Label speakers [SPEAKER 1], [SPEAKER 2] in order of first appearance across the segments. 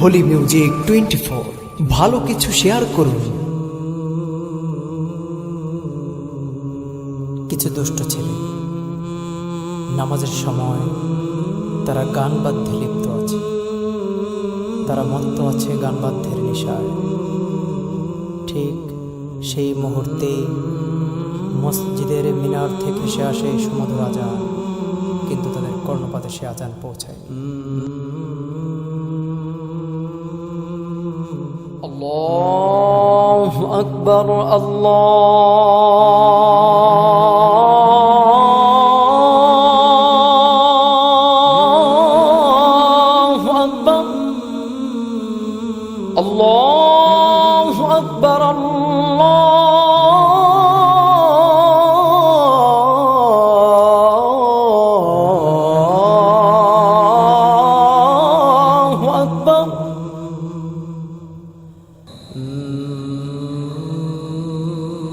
[SPEAKER 1] Holi music twenty four ভালো কিছু share করুন। কিছু দুষ্ট ছেলে। নামাজের সময় তারা গান বাদ্যে লিপ্ত আছে। তারা মত্ত আছে গান বাদ্যের নেশায়। ঠিক সেই মুহূর্তে মসজিদের মিনার থেকে সে আসে সুমধুর আজান কিন্তু তাদের কর্ণপাতে সে আজান পৌঁছায় الله أكبر الله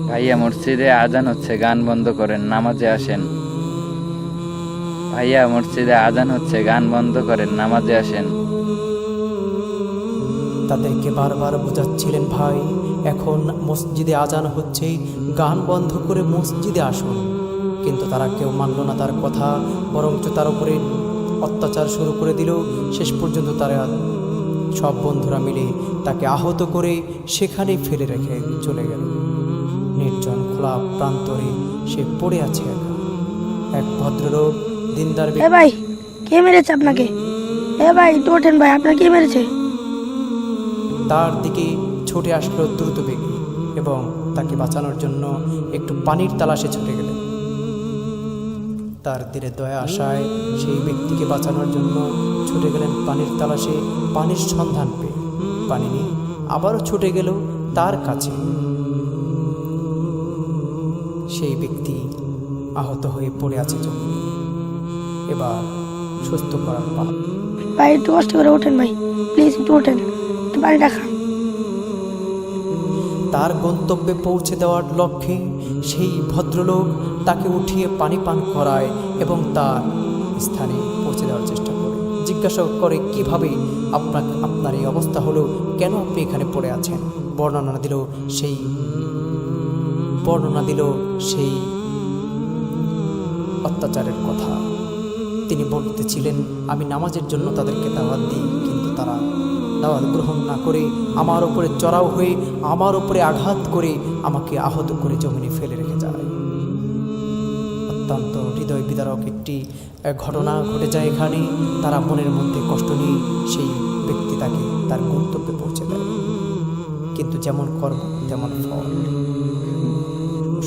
[SPEAKER 2] ভাইয়া মসজিদে আজান হচ্ছে, গান বন্ধ করেন, নামাজে আসেন। ভাইয়া মসজিদে আজান হচ্ছে, গান বন্ধ করেন, নামাজে আসেন।
[SPEAKER 1] তাদেরকে বারবার বোঝাচ্ছিলেন ভাই, এখন মসজিদে আজান হচ্ছে, গান বন্ধ করে মসজিদে আসুন। কিন্তু তারা কেউ মানল না তার কথা, বরঞ্চ তার উপরে অত্যাচার শুরু করে দিল। শেষ পর্যন্ত তারা সব বন্ধুরা মিলে তাকে আহত করে সেখানেই ফেলে রেখে চলে গেল। নির্জন খোলা প্রান্তরে সে পড়ে আছে একা। এক ভদ্রলোক দিনদার
[SPEAKER 3] এ ভাই কে মেরেছে আপনাকে? এ ভাই একটু ওঠেন ভাই আপনাকে কে মেরেছে?
[SPEAKER 1] তার দিকে ছুটে আসলো দ্রুত বেগে এবং তাকে বাঁচানোর জন্য একটু পানির তালাশে ছুটে গেলেন তার দিলে দয়া আসায় সেই ব্যক্তিকে বাঁচানোর জন্য ছুটে গেলেন পানির তালাশে পানির সন্ধান পেয়ে। পানি নিয়ে আবারও ছুটে গেল তার কাছে। সেই ব্যক্তি আহত হয়ে পড়ে আছে এবার সুস্থ করার পালা
[SPEAKER 3] ভাই একটু কষ্ট করে ওঠেন ভাই। প্লিজ একটু ওঠেন। একটু পানিটা খান
[SPEAKER 1] তার গন্তব্যে পৌঁছে দেওয়ার লক্ষ্যে সেই ভদ্রলোক তাকে উঠিয়ে পানি পান করায় এবং তার স্থানে পৌঁছে দেওয়ার চেষ্টা করে। জিজ্ঞাসা করে কীভাবে আপনার আপনার এই অবস্থা হলো? কেন আপনি এখানে পড়ে আছেন? বর্ণনা দিল সেই বর্ণনা দিল সেই অত্যাচারের কথা। তিনি বলতেছিলেন আমি নামাজের জন্য তাদেরকে দাওয়াত দিই, কিন্তু তারা দাওয়াত গ্রহণ না করে আমার উপরে চড়াও হয়ে আমার উপরে আঘাত করে আমাকে আহত করে জমিনে ফেলে রেখে যায়। অত্যন্ত হৃদয় বিদারক একটি ঘটনা ঘটে যায় এখানে। তারা মনের মধ্যে কষ্ট নিয়ে সেই ব্যক্তি তাকে তার গন্তব্যে পৌঁছে দেয়। কিন্তু যেমন কর্ম, তেমন ফল।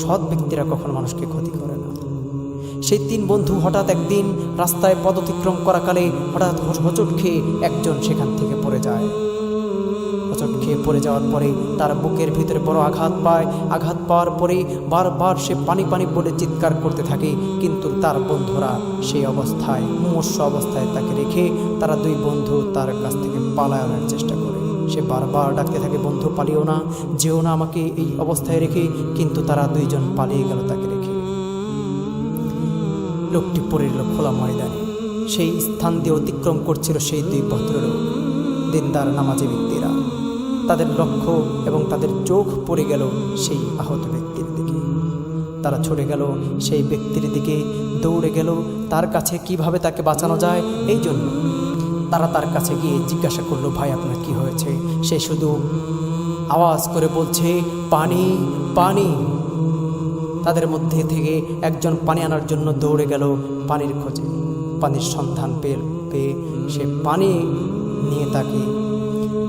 [SPEAKER 1] সৎ ব্যক্তিরা কখনো মানুষকে ক্ষতি করে না। সেই তিন বন্ধু হঠাৎ একদিন রাস্তায় পদ অতিক্রম করাকালে হঠাৎ হোঁচ- হোঁচট খেয়ে একজন সেখান থেকে পড়ে যায়। হোঁচট খেয়ে পড়ে যাওয়ার পরে তার বুকের ভিতরে বড় আঘাত পায়। আঘাত পাওয়ার পরে বারবার সে পানি পানি বলে চিৎকার করতে থাকে, কিন্তু তার বন্ধুরা সেই অবস্থায়, মুমূর্ষ অবস্থায় তাকে রেখে তারা দুই বন্ধু তার কাছ থেকে পালানোর চেষ্টা করে। সে বারবার ডাকতে থাকে, বন্ধু, পালিও না, যেও না আমাকে এই অবস্থায় রেখে। কিন্তু তারা দুইজন পালিয়ে গেল তাকে রেখে। লোকটি পড়ে এলো খোলা ময়দানে। সেই স্থান দিয়ে অতিক্রম করছিল সেই দুই ভদ্রলোক, দিনদার নামাজি ব্যক্তিরা। তাদের লক্ষ্য এবং তাদের চোখ পড়ে গেল সেই আহত ব্যক্তির দিকে। তারা ছুটে গেল সেই ব্যক্তির দিকে, দৌড়ে গেল, তার কাছে কীভাবে তাকে বাঁচানো যায়? এই জন্য তারা তার কাছে গিয়ে জিজ্ঞাসা করল, ভাই, আপনার কি হয়েছে? সে শুধু আওয়াজ করে বলছে, পানি পানি। তাদের মধ্যে থেকে একজন পানি আনার জন্য দৌড়ে গেল পানির খোঁজে। পানির সন্ধান পেয়ে পেয়ে সে পানি নিয়ে তাকে,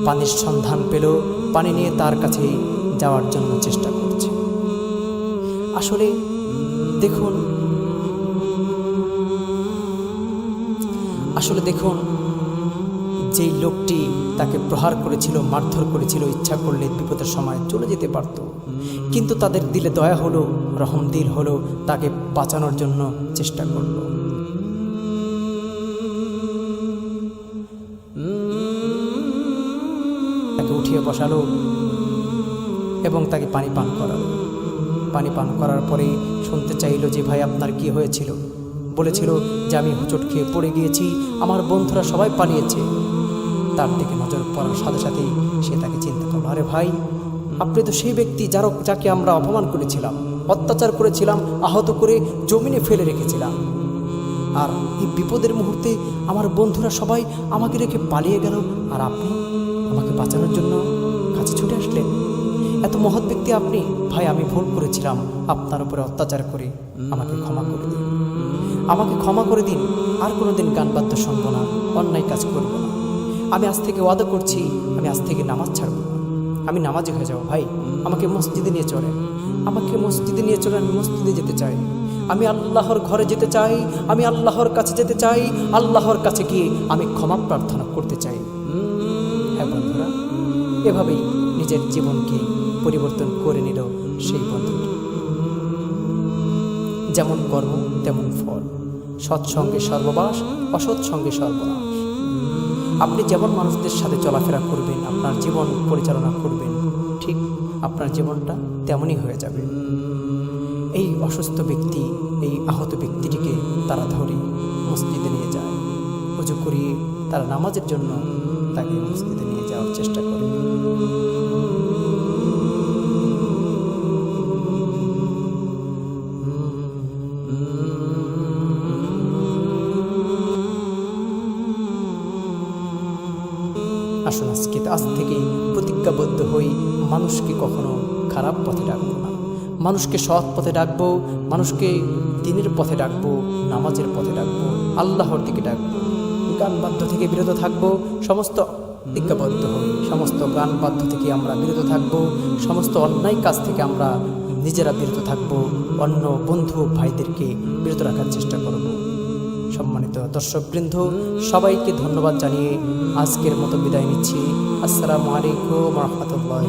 [SPEAKER 1] পানির সন্ধান পেল, পানি নিয়ে তার কাছে যাওয়ার জন্য চেষ্টা করছে। আসলে দেখুন আসলে দেখুন যেই লোকটি তাকে প্রহার করেছিল, মারধর করেছিল, ইচ্ছা করলে বিপদের সময় চলে যেতে পারত। কিন্তু তাদের দিলে দয়া হলো, রহম দিল হলো, তাকে বাঁচানোর জন্য চেষ্টা করল। তাকে উঠিয়ে বসালো এবং তাকে পানি পান করালো। পানি পান করার পরে শুনতে চাইলো যে, ভাই, আপনার কি হয়েছিল? বলেছিল যে, আমি হোঁচট খেয়ে পড়ে গিয়েছি, আমার বন্ধুরা সবাই পালিয়েছে। তার দিকে নজর পড়ার সাথে সাথেই সে তাকে চিন্তা করল। আরে ভাই, আপনি তো সেই ব্যক্তি যার যাকে আমরা অপমান করেছিলাম, অত্যাচার করেছিলাম, আহত করে জমিনে ফেলে রেখেছিলাম। আর এই বিপদের মুহূর্তে আমার বন্ধুরা সবাই আমাকে রেখে পালিয়ে গেল, আর আপনি আমাকে বাঁচানোর জন্য কাছে ছুটে আসলেন। এত মহৎ ব্যক্তি আপনি, ভাই, আমি ভুল করেছিলাম। আপনার উপরে অত্যাচার করে আমাকে ক্ষমা করে দিন। আমাকে ক্ষমা করে দিন, আর কোনোদিন গান বাদ্য শুনব না, অন্যায় কাজ করব না। আমি আজ থেকে ওয়াদা করছি, আমি আজ থেকে নামাজ ছাড়ব। আমি নামাজি হয়ে যাব, ভাই। আমাকে মসজিদে নিয়ে চলেন। আমাকে মসজিদে নিয়ে চলেন, আমি মসজিদে যেতে চাই। আমি আল্লাহর ঘরে যেতে চাই, আমি আল্লাহর কাছে যেতে চাই। আল্লাহর কাছে গিয়ে আমি ক্ষমা প্রার্থনা করতে চাই। হ্যাঁ বন্ধুরা, এভাবেই নিজের জীবনকে পরিবর্তন করে নিল সেই বন্ধুটি যেমন কর্ম, তেমন ফল। সৎসঙ্গে সর্ববাস অসৎ সঙ্গে সর্বনাশ। আপনি যেমন মানুষদের সাথে চলাফেরা করবেন, আপনার জীবন পরিচালনা করবেন, ঠিক আপনার জীবনটা তেমনই হয়ে যাবে। এই অসুস্থ ব্যক্তি, এই আহত ব্যক্তিটিকে তারা ধরে মসজিদে নিয়ে যায়। উজু করিয়ে তারা নামাজের জন্য তাকে মসজিদে নিয়ে যাওয়ার চেষ্টা করে। আজ থেকে প্রতিজ্ঞাবদ্ধ হই, মানুষকে কখনো খারাপ পথে ডাকবো না। মানুষকে সৎ পথে ডাকবো, মানুষকে দিনের পথে ডাকবো, নামাজের পথে ডাকবো, আল্লাহর দিকে ডাকবো। গান বাদ্য থেকে বিরত থাকব, সমস্ত প্রতিজ্ঞাবদ্ধ হই, সমস্ত গান বাদ্য থেকে আমরা বিরত থাকব, সমস্ত অন্যায় কাজ থেকে আমরা নিজেরা বিরত থাকব, অন্য বন্ধু ভাইদেরকে বিরত রাখার চেষ্টা করব। সম্মানিত দর্শকবৃন্দ সবাইকে ধন্যবাদ জানিয়ে আজকের মতো বিদায় নিচ্ছি। আসসালামু আলাইকুম রহমতুল্লাহ